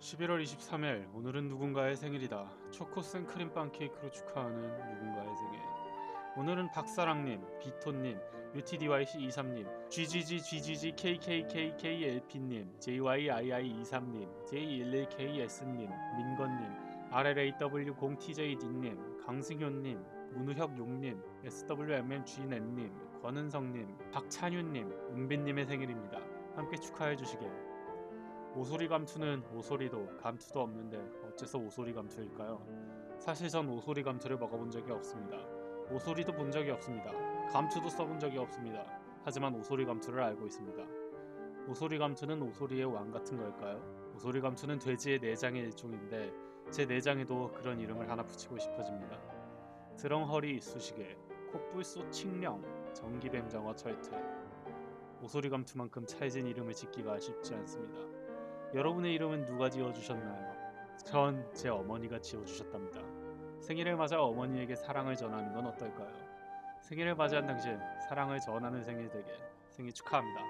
11월 23일 오늘은 누군가의 생일이다. 초코 생크림 빵 케이크로 축하하는 누군가의 생일. 오늘은 박사랑님, 비토님, UTDYC23님, GGG GGG KKKKLP님, JYII23님, J11KS님, 민건님, RLAW0TJD님, 강승효님, 문우혁용님, SWMMGN님, 권은성님, 박찬윤님, 은빈님의 생일입니다. 함께 축하해 주시길. 오소리 감투는 오소리도 감투도 없는데 어째서 오소리 감투일까요? 사실 전 오소리 감투를 먹어본 적이 없습니다. 오소리도 본 적이 없습니다. 감투도 써본 적이 없습니다. 하지만 오소리 감투를 알고 있습니다. 오소리 감투는 오소리의 왕 같은 걸까요? 오소리 감투는 돼지의 내장의 일종인데 제 내장에도 그런 이름을 하나 붙이고 싶어집니다. 드렁허리 이쑤시개, 콧불소 칙령, 전기뱀장어 철퇴. 오소리 감투만큼 찰진 이름을 짓기가 쉽지 않습니다. 여러분의 이름은 누가 지어주셨나요? 전 제 어머니가 지어주셨답니다. 생일을 맞아 어머니에게 사랑을 전하는 건 어떨까요? 생일을 맞이한 당신 사랑을 전하는 생일 되게 생일 축하합니다.